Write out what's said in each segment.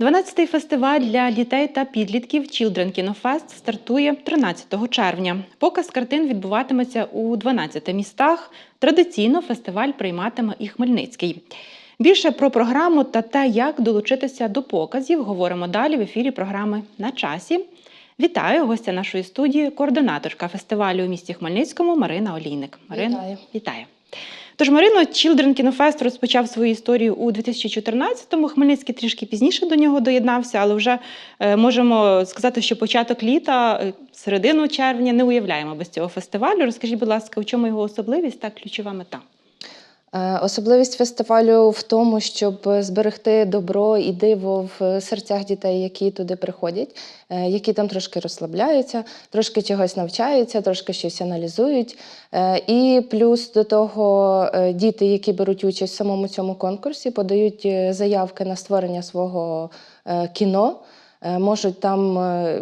12-й фестиваль для дітей та підлітків Children Kino Fest стартує 13 червня. Показ картин відбуватиметься у 12 містах. Традиційно фестиваль прийматиме і Хмельницький. Більше про програму та те, як долучитися до показів, говоримо далі в ефірі програми на часі. Вітаю гостя нашої студії, координаторка фестивалю у місті Хмельницькому Марина Олійник. Марина, Вітаю. вітаю. Тож Марино, Children Fest розпочав свою історію у 2014-му. Хмельницький трішки пізніше до нього доєднався, але вже е, можемо сказати, що початок літа, е, середину червня не уявляємо без цього фестивалю. Розкажіть, будь ласка, у чому його особливість та ключова мета? Е, Особливість фестивалю в тому, щоб зберегти добро і диво в серцях дітей, які туди приходять, е, які там трошки розслабляються, трошки чогось навчаються, трошки щось аналізують. Е, І плюс до того діти, які беруть участь в самому цьому конкурсі, подають заявки на створення свого кіно. Е, Можуть там е,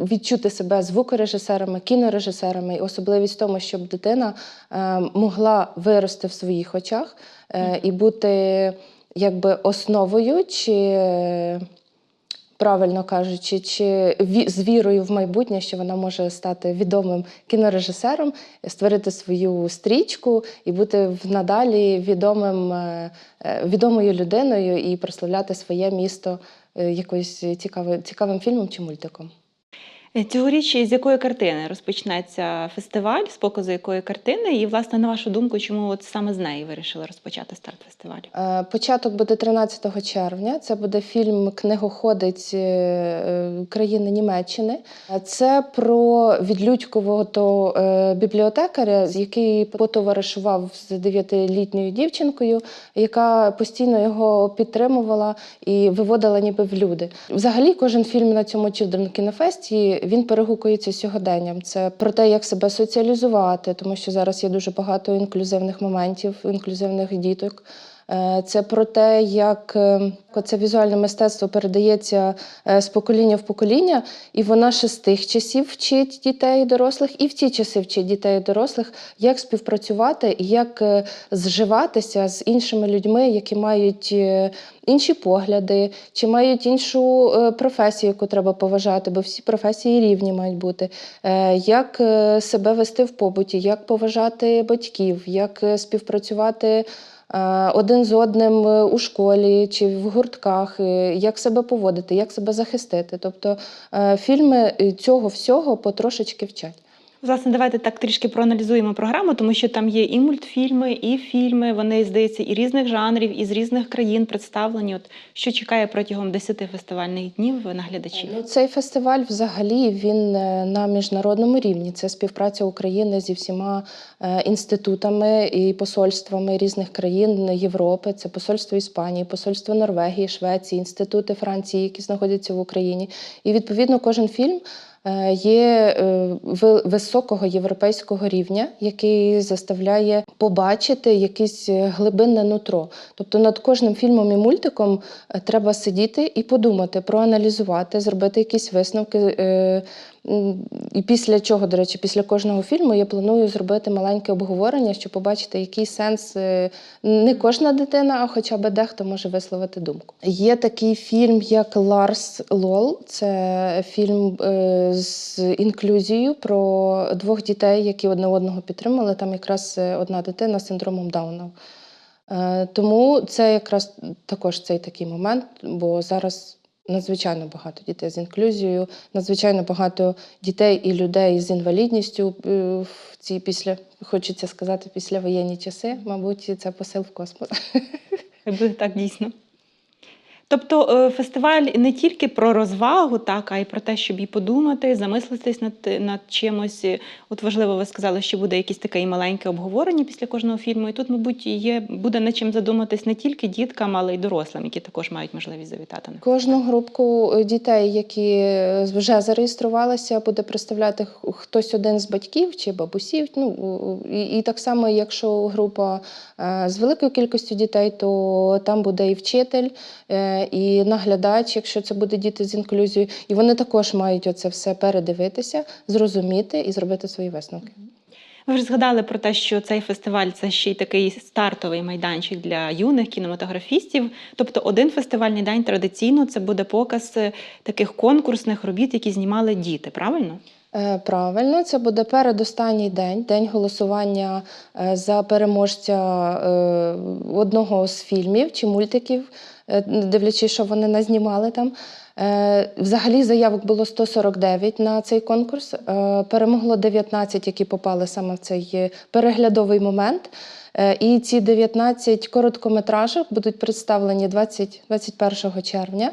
відчути себе звукорежисерами, кінорежисерами. І особливість в тому, щоб дитина е, могла вирости в своїх очах і бути якби основою, чи правильно кажучи, чи з вірою в майбутнє, що вона може стати відомим кінорежисером, створити свою стрічку і бути в- надалі відомим, відомою людиною і прославляти своє місто якоюсь цікавим, цікавим фільмом чи мультиком. Е, Цьогоріч з якої картини розпочнеться фестиваль, з показу якої картини, і, власне, на вашу думку, чому от саме з неї вирішили розпочати старт фестивалю? Е, Початок буде 13 червня. Це буде фільм Книгоходець е, країни Німеччини. Це про відлюдькового бібліотекаря, який потоваришував з дев'ятилітньою дівчинкою, яка постійно його підтримувала і виводила ніби в люди. Взагалі, кожен фільм на цьому Children кінофесті він перегукується сьогоденням. Це про те, як себе соціалізувати, тому що зараз є дуже багато інклюзивних моментів, інклюзивних діток. Е, Це про те, як е, це візуальне мистецтво передається е, з покоління в покоління, і вона ще з тих часів вчить дітей і дорослих, і в ті часи вчить дітей і дорослих, як співпрацювати, як зживатися з іншими людьми, які мають інші погляди, чи мають іншу професію, яку треба поважати, бо всі професії рівні мають бути. Як себе вести в побуті, як поважати батьків, як співпрацювати. Е, Один з одним е, у школі чи в гуртках, е, як себе поводити, як себе захистити. Тобто фільми цього всього потрошечки вчать. Власне, давайте так трішки проаналізуємо програму, тому що там є і мультфільми, і фільми. Вони здається і різних жанрів, і з різних країн представлені. От що чекає протягом 10 фестивальних днів наглядачів? Ну, цей фестиваль взагалі він е, на міжнародному рівні. Це співпраця України зі всіма е, інститутами і посольствами різних країн Європи. Це посольство Іспанії, посольство Норвегії, Швеції, інститути Франції, які знаходяться в Україні. І відповідно кожен фільм. Е, Є е, високого європейського рівня, який заставляє побачити якесь е, глибинне нутро. Тобто над кожним фільмом і мультиком треба сидіти і подумати, проаналізувати, зробити якісь висновки. І після чого, до речі, після кожного фільму я планую зробити маленьке обговорення, щоб побачити, який сенс е, не кожна дитина, а хоча б дехто може висловити думку. Є такий фільм, як Ларс Лол. Це фільм е, з інклюзією про двох дітей, які одне одного підтримали. Там якраз е, одна дитина з синдромом Дауна. Тому це якраз також цей такий момент, бо зараз надзвичайно багато дітей з інклюзією, надзвичайно багато дітей і людей з інвалідністю е, в ці після, хочеться сказати, післявоєнні часи. Мабуть, це посил в космос. Так дійсно. Тобто е, фестиваль не тільки про розвагу, так, а й про те, щоб і подумати, замислитись над, над чимось. От важливо, ви сказали, що буде якесь таке і маленьке обговорення після кожного фільму. І тут, мабуть, є, буде над чим задуматись не тільки діткам, але й дорослим, які також мають можливість завітати на Кожну групку е, дітей, які е, вже зареєструвалися, буде представляти хтось один з батьків чи бабусів. Ну і, і так само, якщо група з великою кількістю дітей, то там буде і вчитель, і наглядач, якщо це буде діти з інклюзією, і вони також мають оце все передивитися, зрозуміти і зробити свої висновки. Ви вже згадали про те, що цей фестиваль це ще й такий стартовий майданчик для юних кінематографістів. Тобто, один фестивальний день традиційно це буде показ е, таких конкурсних робіт, які знімали діти. Правильно? Е, Правильно, це буде передостанній день, день голосування е, за переможця одного з фільмів чи мультиків, дивлячись, що вони назнімали там. Е, Взагалі заявок було 149 на цей конкурс. Е, Перемогло 19, які попали саме в цей е, переглядовий момент. Е, І ці 19 короткометражок будуть представлені 20, 21 червня.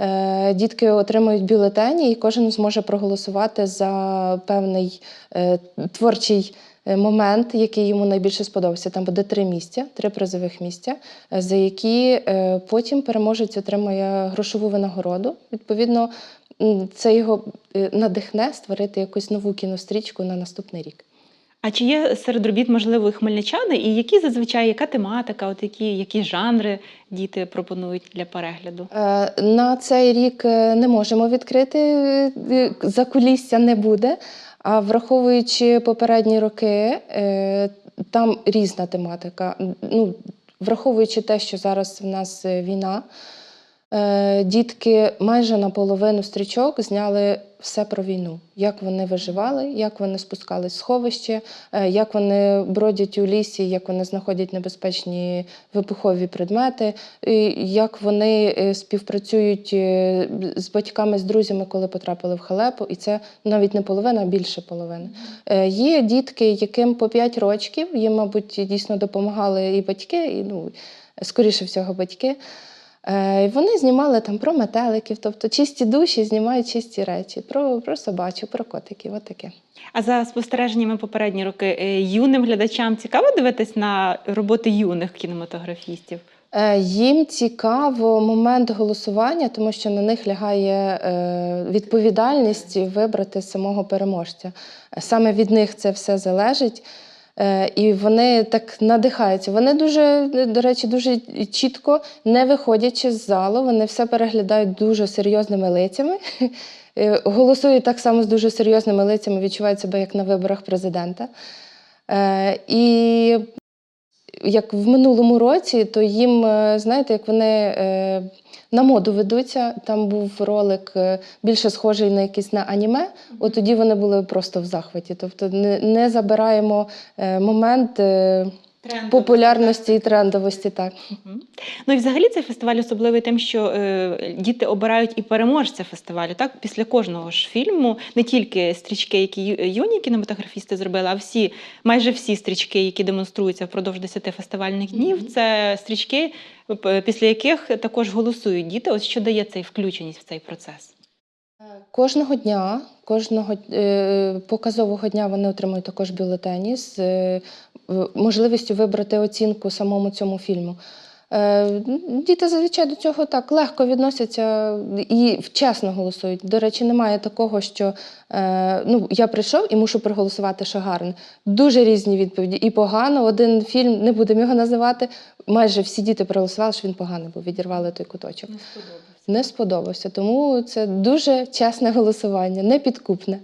Е, Дітки отримують бюлетені, і кожен зможе проголосувати за певний е, творчий е, момент, який йому найбільше сподобався. Там буде три місця, три призових місця, е, за які е, потім переможець отримує грошову винагороду. Відповідно, це його е, надихне створити якусь нову кінострічку на наступний рік. А чи є серед робіт, можливо, і хмельничани, і які зазвичай яка тематика, от які, які жанри діти пропонують для перегляду? Е, На цей рік е, не можемо відкрити, е, закулісся не буде. А враховуючи попередні роки, е, там різна тематика. Ну, враховуючи те, що зараз в нас е, війна, е, дітки майже наполовину стрічок зняли все про війну. Як вони виживали, як вони спускались в сховище, е, як вони бродять у лісі, як вони знаходять небезпечні вибухові предмети, як вони е, співпрацюють е, з батьками, з друзями, коли потрапили в халепу. І це навіть не половина, а більше половини. Є дітки, яким по 5 років, їм, мабуть, дійсно допомагали і батьки, і ну, скоріше всього, батьки. Е, Вони знімали там про метеликів, тобто чисті душі знімають чисті речі, про, про собачу, про котиків, от таке. А за спостереженнями попередні роки е, юним глядачам цікаво дивитись на роботи юних кінематографістів? Е, Їм цікаво момент голосування, тому що на них лягає відповідальність вибрати самого переможця. Саме від них це все залежить. Е, І вони так надихаються. Вони дуже, до речі, дуже чітко, не виходячи з залу, вони все переглядають дуже серйозними лицями. Е, Голосують так само з дуже серйозними лицями, відчувають себе як на виборах президента. Е, І як в минулому році, то їм, е, знаєте, як вони е, на моду ведуться. Там був ролик е, більше схожий на якийсь на аніме. От тоді вони були просто в захваті. Тобто не, не забираємо момент е, популярності і трендовості. Так. Мгм. Ну і взагалі цей фестиваль особливий тим, що е, діти обирають і переможця фестивалю. Так, після кожного ж фільму не тільки стрічки, які юні кінематографісти зробили, а всі, майже всі стрічки, які демонструються впродовж 10 фестивальних днів, це стрічки, після яких також голосують діти. Ось що дає цей включеність в цей процес. Кожного дня, кожного е, показового дня вони отримують також бюлетені з е, можливістю вибрати оцінку самому цьому фільму. Е, діти зазвичай до цього так легко відносяться і вчасно голосують. До речі, немає такого, що е, ну, я прийшов і мушу проголосувати, що гарно. Дуже різні відповіді. І погано. Один фільм, не будемо його називати. Майже всі діти проголосували, що він поганий був, відірвали той куточок не сподобався. Тому це дуже чесне голосування, не підкупне.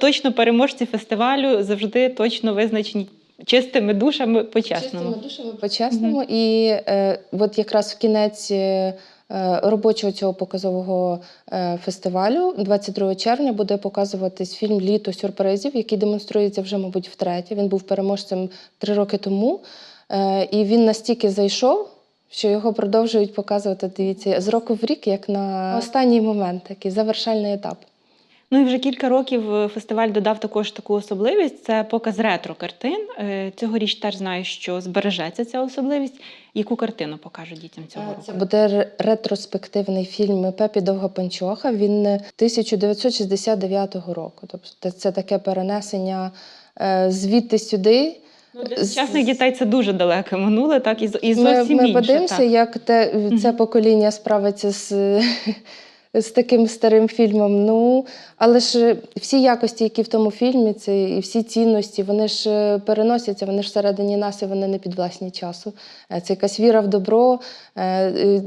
Точно переможці фестивалю завжди точно визначені чистими душами по-чесному. Чистими душами по-чесному. І е, от якраз в кінець. е, Робочого цього показового е, фестивалю 22 червня буде показуватись фільм Літо сюрпризів, який демонструється вже, мабуть, втретє. Він був переможцем три роки тому. Е, І він настільки зайшов, що його продовжують показувати. Дивіться, з року в рік, як на останній момент, такий завершальний етап. Ну і вже кілька років е, фестиваль додав також таку особливість: це показ ретро картин. Е, Цьогоріч теж знаю, що збережеться ця особливість. Яку картину покажуть дітям цього року? Це буде ретроспективний фільм Пепі Довгопанчоха. Він е, 1969 року. Тобто це таке перенесення е, звідти сюди. Ну, для сучасних дітей це дуже далеке минуле, так і, і Ми, зовсім ми інше. подивимося, як те, це покоління справиться з, з таким старим фільмом. Ну, але ж всі якості, які в тому фільмі, це і всі цінності, вони ж е, переносяться, вони ж всередині нас і вони не підвласні часу. Е, Це якась віра в добро, е, е,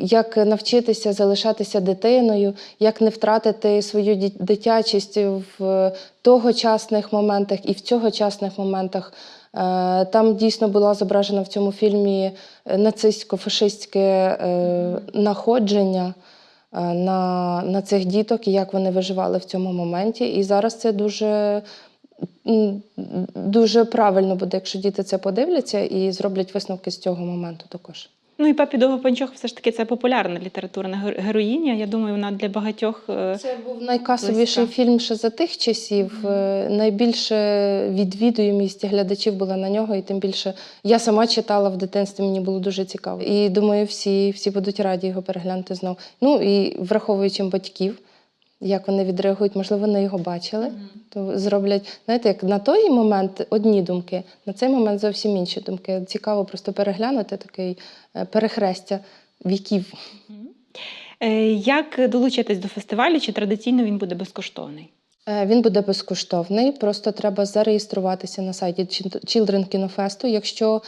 як навчитися залишатися дитиною, як не втратити свою дитячість в тогочасних моментах і в цьогочасних моментах. Е, Там дійсно була зображена в цьому фільмі е, нацистсько-фашистське е, находження е, на, на цих діток і як вони виживали в цьому моменті. І зараз це дуже, дуже правильно буде, якщо діти це подивляться і зроблять висновки з цього моменту також. Ну і Пепі Довгопанчох все ж таки це популярна літературна гер- героїня. Я думаю, вона для багатьох е, Це був найкасовіший Близька. фільм ще за тих часів. Е, Найбільше відвідуємість глядачів була на нього, і тим більше я сама читала в дитинстві, мені було дуже цікаво. І думаю, всі, всі будуть раді його переглянути знов. Ну і враховуючи батьків, як вони відреагують, можливо, вони його бачили, то зроблять, знаєте, як на той момент одні думки, на цей момент зовсім інші думки. Цікаво просто переглянути такий е, перехрестя віків. Е, Як долучитись до фестивалю? Чи традиційно він буде безкоштовний? Е, Він буде безкоштовний, просто треба зареєструватися на сайті Chil- Children Кінофесту. Якщо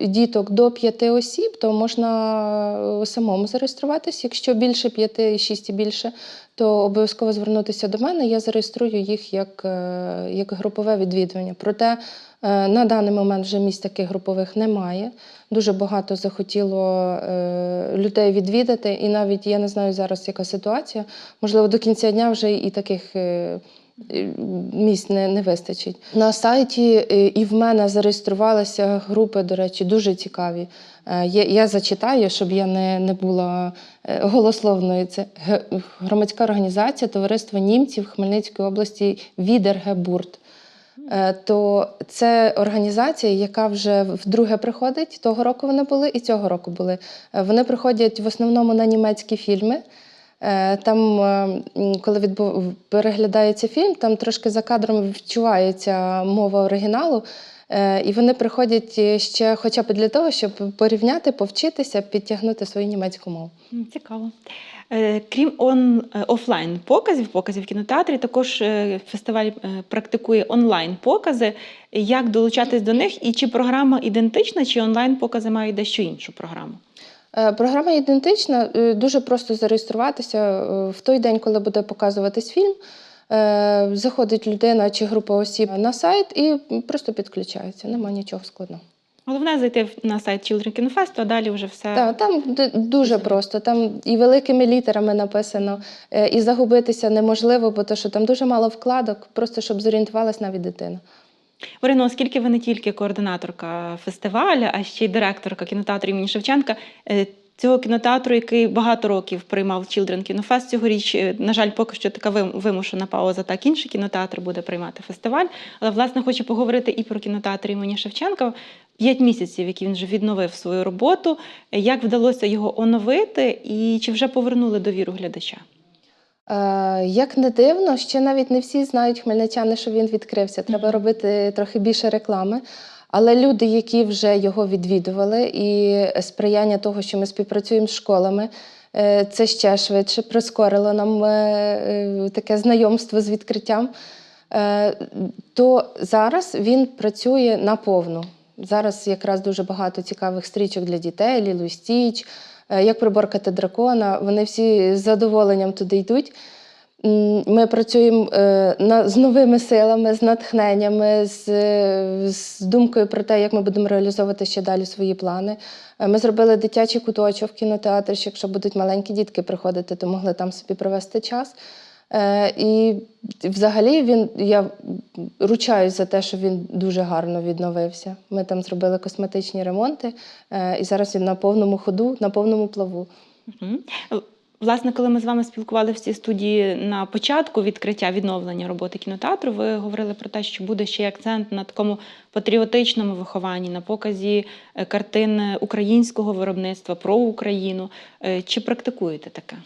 діток до п'яти осіб, то можна е, самому зареєструватися. Якщо більше п'яти, шість і більше, то обов'язково звернутися до мене. Я зареєструю їх як, е, як групове відвідування. Проте е, на даний момент вже місць таких групових немає. Дуже багато захотіло е, людей відвідати, і навіть я не знаю зараз, яка ситуація. Можливо, до кінця дня вже і таких е, е, місць не, не вистачить. На сайті е, і в мене зареєструвалися групи, до речі, дуже цікаві. Е, Я, я зачитаю, щоб я не, не була е, голословною. Це громадська організація Товариство німців Хмельницької області Відергебурт. То це організація, яка вже вдруге приходить. Того року вони були і цього року були. Вони приходять в основному на німецькі фільми. Е, Там, е, коли відбу... переглядається фільм, там трошки за кадром відчувається мова оригіналу. Е, І вони приходять ще хоча б для того, щоб порівняти, повчитися, підтягнути свою німецьку мову. Цікаво. Крім он, офлайн показів, показів кінотеатрі, також фестиваль практикує онлайн покази. Як долучатись до них і чи програма ідентична, чи онлайн покази мають дещо іншу програму? Е, Програма ідентична. Е, Дуже просто зареєструватися е, в той день, коли буде показуватись фільм. Заходить людина чи група осіб на сайт і просто підключається. Нема нічого складного. Головне зайти на сайт Children Kino Fest, а далі вже все. Так, там дуже просто. Там і великими літерами написано, і загубитися неможливо, бо то, що там дуже мало вкладок, просто щоб зорієнтувалась навіть дитина. Орино, оскільки ви не тільки координаторка фестивалю, а ще й директорка кінотеатру імені Шевченка, е, цього кінотеатру, який багато років приймав Children Fest цьогоріч, е, на жаль, поки що така вимушена пауза. Так, інший кінотеатр буде приймати фестиваль. Але власне хочу поговорити і про кінотеатр імені Шевченка. П'ять місяців, які він вже відновив свою роботу. Як вдалося його оновити, і чи вже повернули довіру глядача? Е, Як не дивно, ще навіть не всі знають хмельничани, що він відкрився. Треба робити трохи більше реклами. Але люди, які вже його відвідували, і сприяння того, що ми співпрацюємо з школами, е, це ще швидше прискорило нам е, таке знайомство з відкриттям. То зараз він працює наповну. Зараз якраз дуже багато цікавих стрічок для дітей, Лілу Стіч, як приборкати дракона. Вони всі з задоволенням туди йдуть. Ми працюємо е, з новими силами, з натхненнями, з, е, з думкою про те, як ми будемо реалізовувати ще далі свої плани. Е, Ми зробили дитячий куточок в кінотеатрі, що якщо будуть маленькі дітки приходити, то могли там собі провести час. Е, І взагалі він я ручаюсь за те, що він дуже гарно відновився. Ми там зробили косметичні ремонти, е, і зараз він на повному ходу, на повному плаву. Е, Власне, коли ми з вами спілкувалися в цій студії на початку відкриття відновлення роботи кінотеатру, ви говорили про те, що буде ще акцент на такому патріотичному вихованні, на показі картин українського виробництва про Україну. Чи практикуєте таке?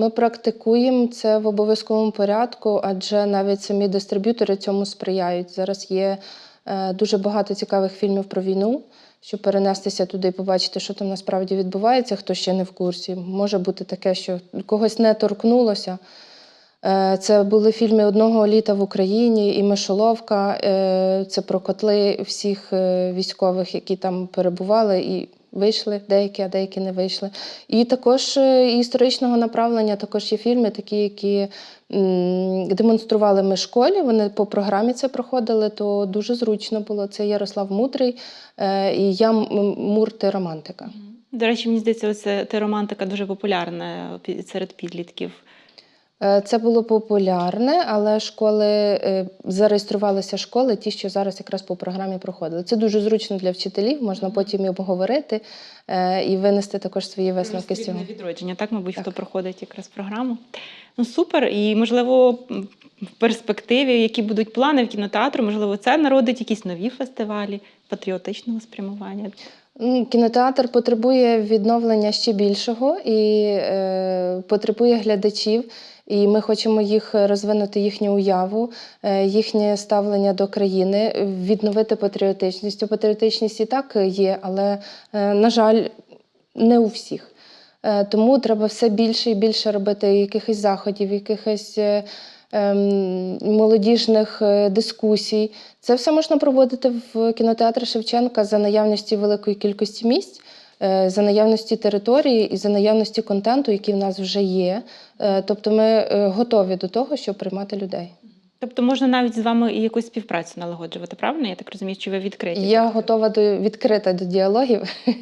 Ми практикуємо це в обов'язковому порядку, адже навіть самі дистриб'ютори цьому сприяють. Зараз є Е, Дуже багато цікавих фільмів про війну, щоб перенестися туди і побачити, що там насправді відбувається, хто ще не в курсі. Може бути таке, що когось не торкнулося. Е, Це були фільми одного літа в Україні і Мишоловка. Е, Це про котли всіх військових, які там перебували і вийшли деякі, а деякі не вийшли. І також е, історичного направлення також є фільми, такі, які демонстрували ми в школі. Вони по програмі це проходили, то дуже зручно було. Це Ярослав Мудрий е, і я Мурти Романтика. До речі, мені здається, те романтика дуже популярна серед підлітків. Е, Це було популярне, але школи е, зареєструвалися школи, ті, що зараз якраз по програмі проходили. Це дуже зручно для вчителів, можна потім і обговорити е, і винести також свої висновки з цього. Відродження, так, мабуть, Так. хто проходить якраз програму. Ну супер. І можливо, в перспективі, які будуть плани в кінотеатру, можливо, це народить якісь нові фестивалі патріотичного спрямування. Кінотеатр потребує відновлення ще більшого і е, потребує глядачів. І ми хочемо їх розвинути їхню уяву, е, їхнє ставлення до країни, відновити патріотичність. Патріотичність і так є, але, е, на жаль, не у всіх. Е, Тому треба все більше і більше робити якихось заходів, якихось молодіжних е, дискусій. Це все можна проводити в кінотеатрі Шевченка за наявності великої кількості місць, е, за наявності території і за наявності контенту, який в нас вже є. Е, Тобто ми готові до того, щоб приймати людей. Тобто можна навіть з вами і якусь співпрацю налагоджувати, правильно? Я так розумію, що ви відкриті. Я готова до відкрита до діалогів.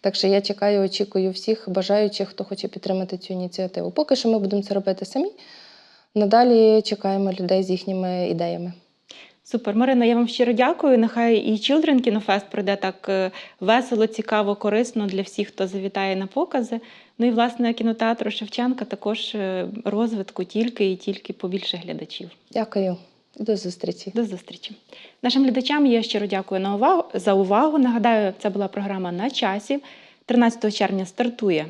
Так що я чекаю, очікую всіх бажаючих, хто хоче підтримати цю ініціативу. Поки що ми будемо це робити самі. Надалі чекаємо людей з їхніми ідеями. Супер, Марина, я вам щиро дякую. Нехай і Children Кінофест пройде так е, весело, цікаво, корисно для всіх, хто завітає на покази. Ну і власне кінотеатру Шевченка також е, розвитку тільки і тільки побільше глядачів. Дякую. До зустрічі. До зустрічі. Нашим глядачам я щиро дякую на увагу за увагу. Нагадаю, це була програма на часі. 13 червня стартує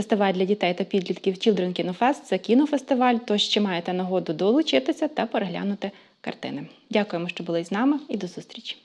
фестиваль для дітей та підлітків Children Кінофест. Це кінофестиваль. Тож ще маєте нагоду долучитися та переглянути картини. Дякуємо, що були з нами, і до зустрічі.